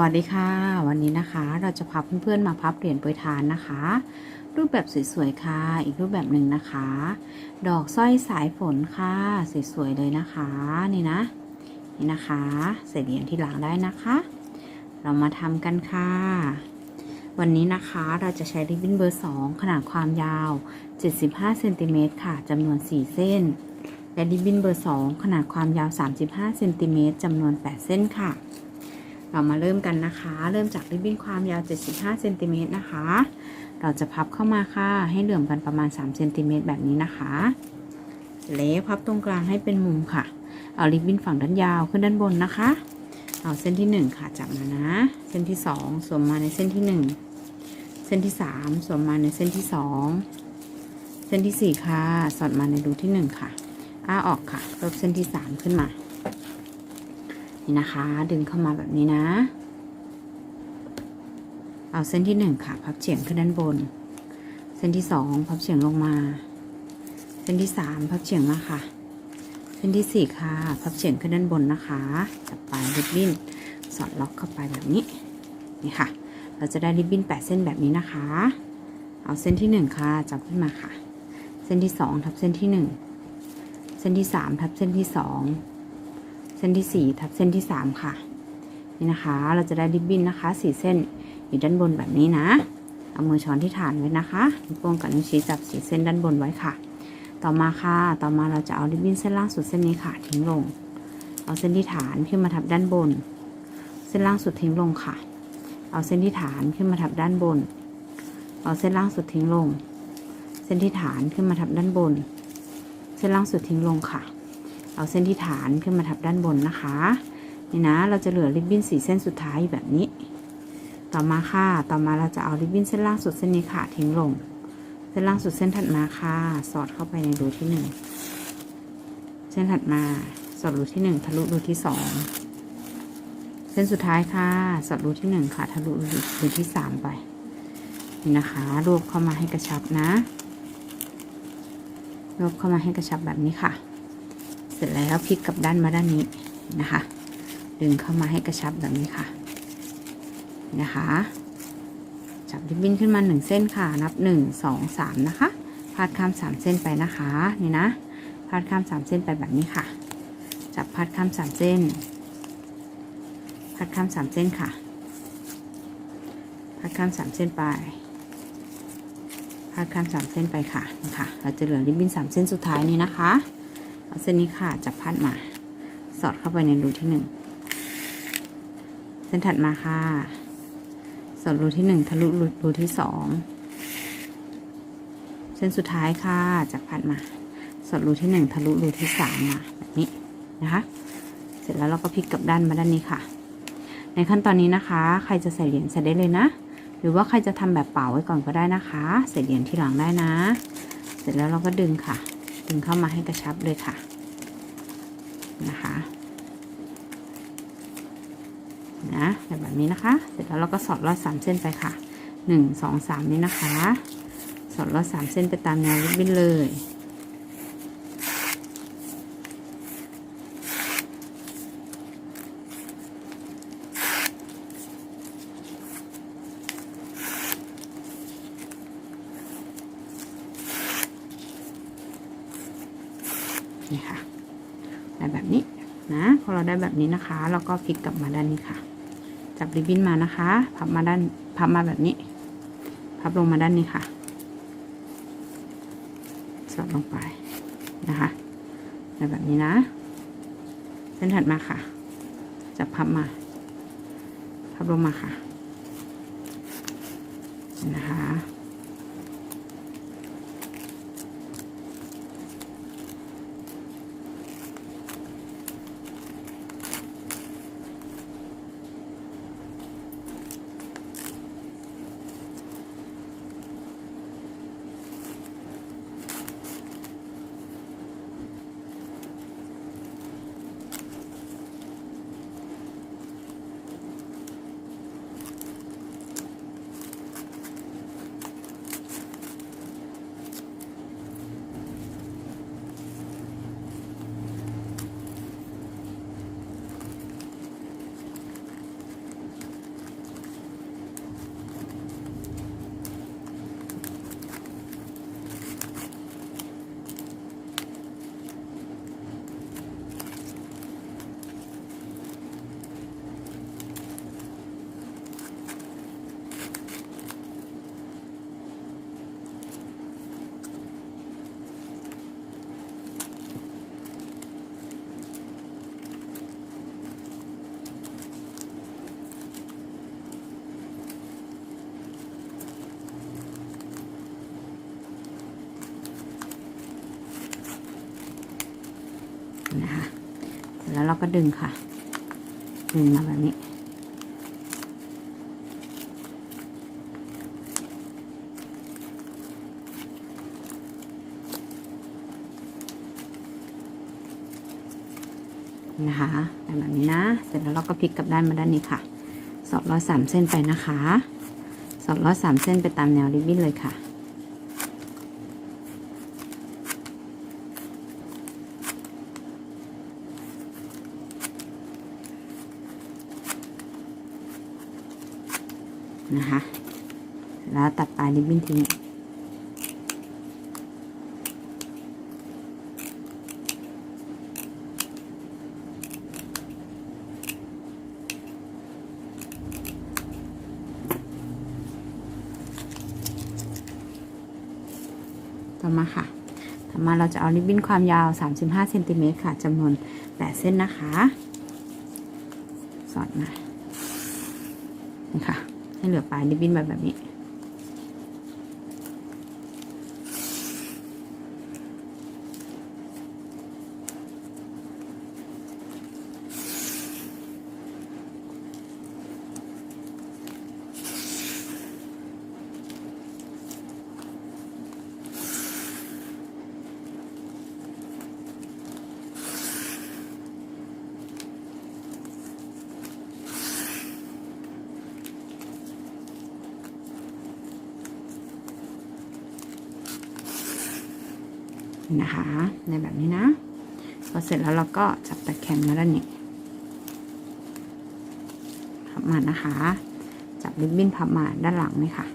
วัสดีค่ะ วันนี้นะคะเราจะพาเพื่อนๆมาพับเหรียญปรยทานนะคะ รูปแบบสวยๆค่ะ อีกรูปแบบหนึ่งนะคะ ดอกสร้อยสายฝนค่ะสวยๆเลยนะคะนี่นะนี่นะคะใส่เหรียญที่หลังได้นะคะ เรามาทำกันค่ะ วันนี้นะคะเราจะใช้ริบบิ้นเบอร์ 2 ขนาดความยาว 75เซนติเมตรค่ะจำนวน 4 เส้น และริบบิ้นเบอร์ 2 ขนาดความยาว 35เซนติเมตรจำนวน 8 เส้นค่ะ เรามาเริ่มกันนะคะ เริ่มจากริบบิ้นความยาว 75เซนติเมตรนะคะ เราจะพับเข้ามาค่ะ ให้เหลื่อมกันประมาณ3เซนติเมตรแบบนี้นะคะเสร็จแล้วพับตรงกลางให้เป็นมุมค่ะ เอาริบบิ้นฝั่งด้านยาวขึ้นด้านบนนะคะ เอาเส้นที่ 1 ค่ะจับมานะ เส้นที่ 2 สวมมาในเส้นที่ 1 เส้นที่ 3 สวมมาในเส้นที่ 2 เส้นที่ 4 ค่ะ สอดมาในรูที่ 1 ค่ะ อ้าออกค่ะลบเส้นที่ 3 ขึ้นมา นี่นะคะ ดึงเข้ามาแบบนี้นะ เอาเส้นที่1ค่ะ พับเฉียงขึ้นด้านบน เส้นที่2พับเฉียงลงมา เส้นที่3พับเฉียงมาค่ะ เส้นที่4ค่ะ พับเฉียงขึ้นด้านบนนะคะ จับปลายริบบิ้นสอดล็อกเข้าไปแบบนี้ นี่ค่ะ เราจะได้ริบบิ้น8เส้นแบบนี้นะคะ เอาเส้นที่1ค่ะ จับขึ้นมาค่ะ เส้นที่2ทับเส้นที่1เส้นที่3ทับเส้นที่2เส้นที่ 4 ทับเส้นที่ 3 ค่ะ นี่นะคะ เราจะได้ริบบิ้นนะคะ 4 เส้นอยู่ด้านบนแบบนี้นะ เอามือช้อนที่ฐานไว้นะคะนิ้วโป้งกับนิ้วชี้จับสีเส้นด้านบนไว้ค่ะ ต่อมาค่ะ ต่อมาเราจะเอาริบบิ้นเส้นล่างสุดเส้นนี้ค่ะทิ้งลง เอาเส้นที่ฐานขึ้นมาทับด้านบน เส้นล่างสุดทิ้งลงค่ะ เอาเส้นที่ฐานขึ้นมาทับด้านบน เอาเส้นล่างสุดทิ้งลง เส้นที่ฐานขึ้นมาทับด้านบน เส้นล่างสุดทิ้งลงค่ะ เอาเส้นที่ฐานขึ้นมาทับด้านบนนะคะนี่นะเราจะเหลือริบบิ้นสีเส้นสุดท้ายแบบนี้ ต่อมาค่ะ ต่อมาเราจะเอาริบบิ้นเส้นล่างสุดเส้นนี้ค่ะทิ้งลง เส้นล่างสุดเส้นถัดมาค่ะ สอดเข้าไปในรูที่หนึ่งเส้นถัดมาสอดรูที่หนึ่งทะลุรูที่สองเส้นสุดท้ายค่ะ สอดรูที่หนึ่งค่ะ ทะลุรูที่สามไปนี่นะคะรวบเข้ามาให้กระชับนะรวบเข้ามาให้กระชับแบบนี้ค่ะ ร็จแล้วพลิกกลับด้านมาด้านนี้นะคะ ดึงเข้ามาให้กระชับแบบนี้ค่ะนะคะ จับริบบิ้นขึ้นมาหนึ่งเส้นค่ะ นับหนึ่งสองสามนะคะพาดข้ามสามเส้นไปนะคะนี่นะพาดข้ามสามเส้นไปแบบนี้ค่ะ จับพาดข้ามสามเส้นพาดข้ามสามเส้นค่ะพาดข้ามสามเส้นไปพาดข้ามสามเส้นไปค่ะนะคะเราจะเหลือริบบิ้นสามเส้นสุดท้ายนี้นะคะ เอาเส้นนี้ค่ะจับพาดมา สอดเข้าไปในรูที่หนึ่งเส้นถัดมาค่ะ สอดรูที่หนึ่งทะลุรูที่สองเส้นสุดท้ายค่ะจากพัดมา สอดรูที่หนึ่งทะลุรูที่สามมาแบบนี้นะคะ เสร็จแล้วเราก็พลิกกลับด้านมาด้านนี้ค่ะ ในขั้นตอนนี้นะคะ ใครจะใส่เหรียญใส่ได้เลยนะหรือว่าใครจะทำแบบเป่าไว้ก่อนก็ได้นะคะ ใส่เหรียญที่หลังได้นะ เสร็จแล้วเราก็ดึงค่ะ ดึงเข้ามาให้กระชับเลยค่ะนะคะนะแบบนี้นะคะ เสร็จแล้วเราก็สอดลอดสามเส้นไปค่ะหนึ่งสองสามนี้นะคะ สอดลอดสามเส้นไปตามแนวริบบิ้นเลย นี่ค่ะ ได้แบบนี้นะ พอเราได้แบบนี้นะคะเราก็พลิกกลับมาด้านนี้ค่ะ จับริบบิ้นมานะคะ พับมาด้านพับมาแบบนี้ พับลงมาด้านนี้ค่ะ สอดลงไปนะคะแบบนี้นะ เส้นถัดมาค่ะ จับพับมา พับลงมาค่ะนะคะ นะคะแล้วเราก็ดึงค่ะ ดึงมาแบบนี้ นะคะแบบนี้นะ เสร็จแล้วเราก็พลิกกลับด้านมาด้านนี้ค่ะ สอดร้อยสามเส้นไปนะคะ สอดร้อยสามเส้นไปตามแนวริบบิ้นเลยค่ะ นะคะ แล้วตัดปลายริบบิ้นทิ้งต่อมาค่ะ ต่อมาเราจะเอาริบบิ้นความยาว 35เซนติเมตรค่ะจำนวน 8 เส้นนะคะ สอดมา ให้เหลือปลายริบบิ้นแบบแบบนี้ นะคะในแบบนี้นะพอเสร็จแล้วเราก็จับตะแคงมาด้านนี้พับมานะคะ จับริบบิ้นพับมาด้านหลังนี่ค่ะ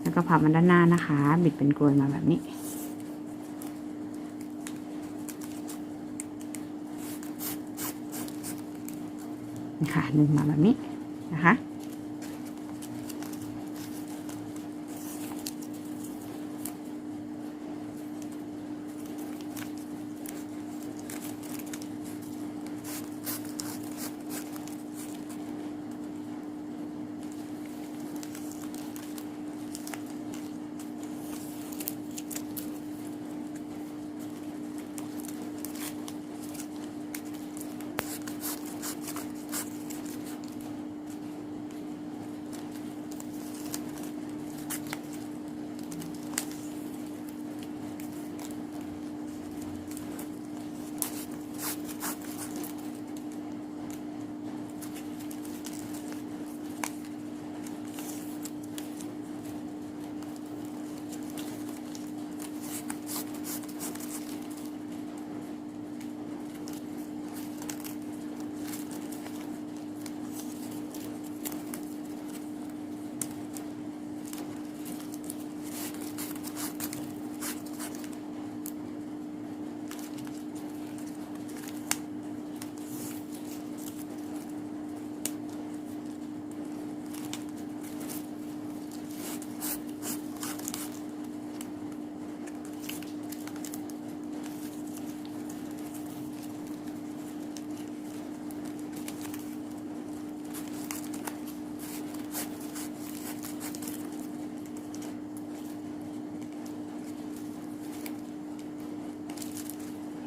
แล้วก็พับมาด้านหน้านะคะ บิดเป็นกลวยมาแบบนี้ค่ะดึงมาแบบนี้นะคะ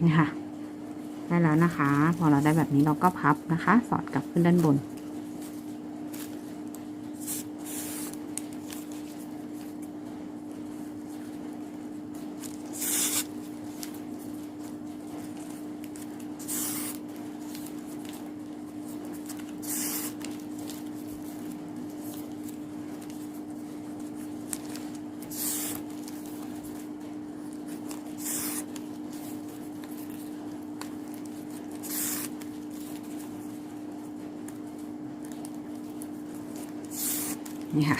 นี่ค่ะ ได้แล้วนะคะ พอเราได้แบบนี้เราก็พับนะคะ สอดกลับขึ้นด้านบน นี่ค่ะ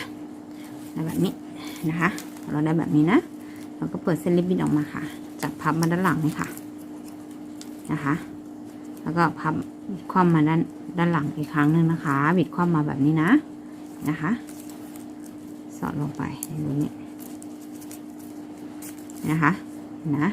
ได้แบบนี้นะคะ เราได้แบบนี้นะ เราก็เปิดเส้นริบบิ้นออกมาค่ะ จับพับมาด้านหลังนี่ค่ะ นะคะ แล้วก็พับคว่ำมาด้านด้านหลังอีกครั้งหนึ่งนะคะ บิดคว่ำมาแบบนี้นะ นะคะ สอดลงไปในรูนี้นะคะ นะ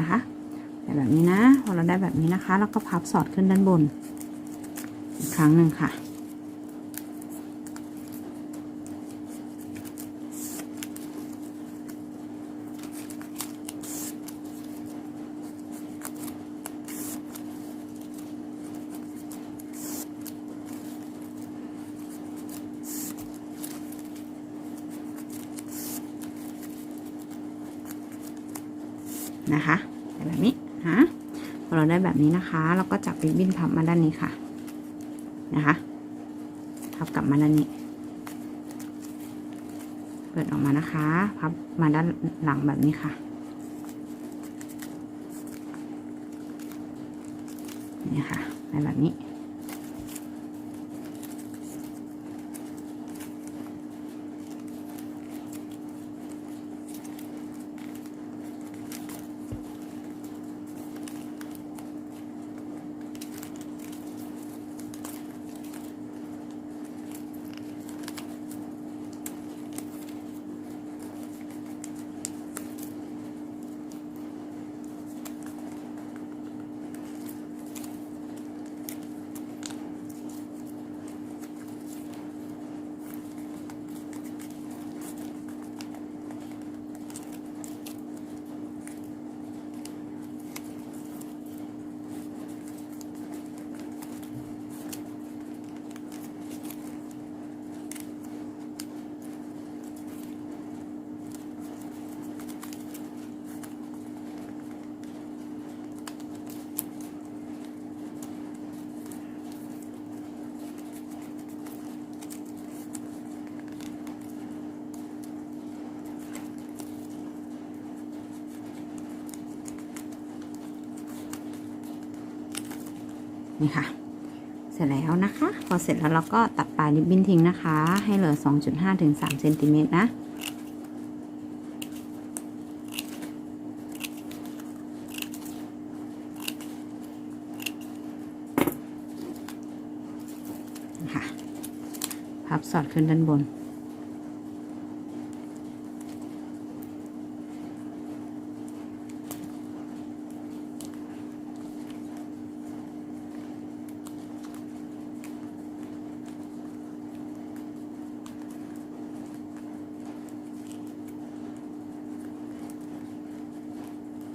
นะคะแบบนี้นะพอเราได้แบบนี้นะคะ แล้วก็พับสอดขึ้นด้านบน อีกครั้งหนึ่งค่ะ นะคะแบบนี้นะพอเราได้แบบนี้นะคะ เราก็จับริบบิ้นพับมาด้านนี้ค่ะนะคะพับกลับมาด้านนี้ เปิดออกมานะคะ พับมาด้านหลังแบบนี้ค่ะนี่ค่ะในแบบนี้ นี่ค่ะ เสร็จแล้วนะคะ พอเสร็จแล้วเราก็ตัดปลายริบบิ้นทิ้งนะคะ ให้เหลือ 2.5ถึง3เซนติเมตรนะค่ะพับสอดขึ้นด้านบน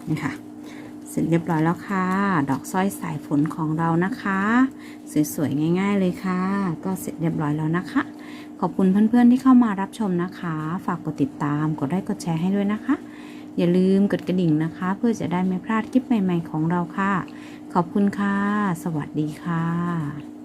นี่ค่ะ เสร็จเรียบร้อยแล้วค่ะ ดอกสร้อยสายฝนของเรานะคะ สวยๆ ง่าย ๆ เลยค่ะ ก็เสร็จเรียบร้อยแล้วนะคะ ขอบคุณเพื่อนๆที่เข้ามารับชมนะคะ ฝากกดติดตาม กดไลค์ กดแชร์ให้ด้วยนะคะ อย่าลืมกดกระดิ่งนะคะ เพื่อจะได้ไม่พลาดคลิปใหม่ ๆ ของเราค่ะ ขอบคุณค่ะ สวัสดีค่ะ